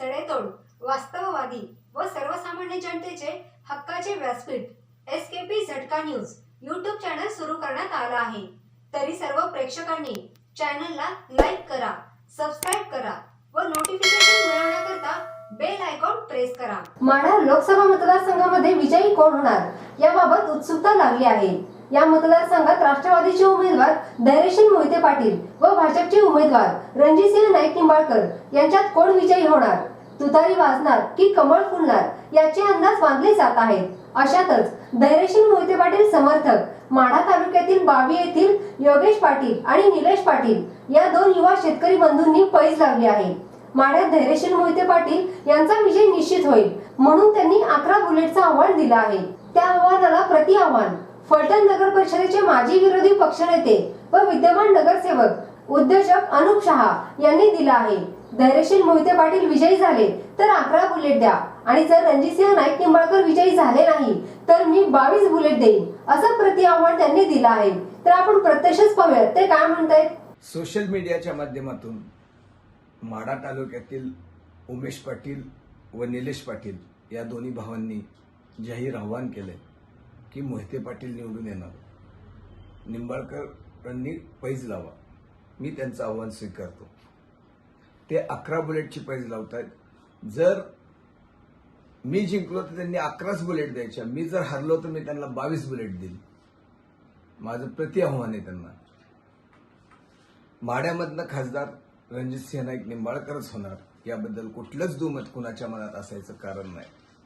सडेतोड वास्तववादी व सर्वसामान्य जनतेचे हक्काचे व्यासपीठ एस के पी झटका न्यूज यूट्यूब चॅनल सुरू करण्यात आला आहे. तरी सर्व प्रेक्षकांनी चॅनलला लाईक करा सबस्क्राईब करा व नोटिफिकेशन मिळवण्याकरता बेल आयकॉन प्रेस करा. माढा लोकसभा मतदारसंघामध्ये विजयी कोण होणार? याबाबत उत्सुकता लागली आहे. या मतदारसंघात राष्ट्रवादीचे उमेदवार धैर्यशील मोहिते पाटील व भाजपचे उमेदवार रणजितसिंह नाईक निंबाळकर यांच्यात कोण विजयी होणार? तुतारी वाजणार की कमळ फुलणार याचे अंदाज बांधले जात आहेत. अशातच धैर्यशील मोहिते पाटील समर्थक माढा तालुक्यातील बावी येथील योगेश पाटील आणि निलेश पाटील या दोन युवा शेतकरी बंधूंनी पैज लावली आहे. माढ्यात धैर्यशील मोहिते पाटील यांचा विजय निश्चित होईल म्हणून त्यांनी अकरा बुलेटचा आव्हान दिलं आहे. त्या आव्हानाला प्रति आव्हान फलटण नगर परिषदेचे माजी विरोधी पक्षनेते व विद्यमान नगरसेवक उद्योजक अनुप शहा यांनी दिला आहे. धैर्यशील मोहिते पाटील विजयी झाले तर अकरा बुलेट द्या. आणि जर रणजितसिंह नाईक निंबाळकर विजयी झाले नाही तर मी बावीस बुलेट देईन असं प्रति आव्हान त्यांनी दिलं आहे. तर आपण प्रत्यक्षच पाहूयात ते काय म्हणतायत? सोशल मीडियाच्या माध्यमातून माढा तालुक्यातील उमेश पाटील व निलेश पाटील या दोन्ही भावांनी जाहीर आव्हान केलंय. की मोहिते पाटील निवडून येणार. निंबाळकरांनी पैज लावा. मी त्यांचं आव्हान स्वीकारतो. ते अकरा बुलेटची पैज लावतायत. जर मी जिंकलो तर त्यांनी अकराच बुलेट द्यायच्या. मी जर हरलो तर मी त्यांना बावीस बुलेट देईल. माझं प्रति आव्हान आहे त्यांना. माड्यामधनं खासदार रणजित सिंह नाईक निंबाळकरच होणार. याबद्दल कुठलंच दुमत कुणाच्या मनात असायचं कारण नाही.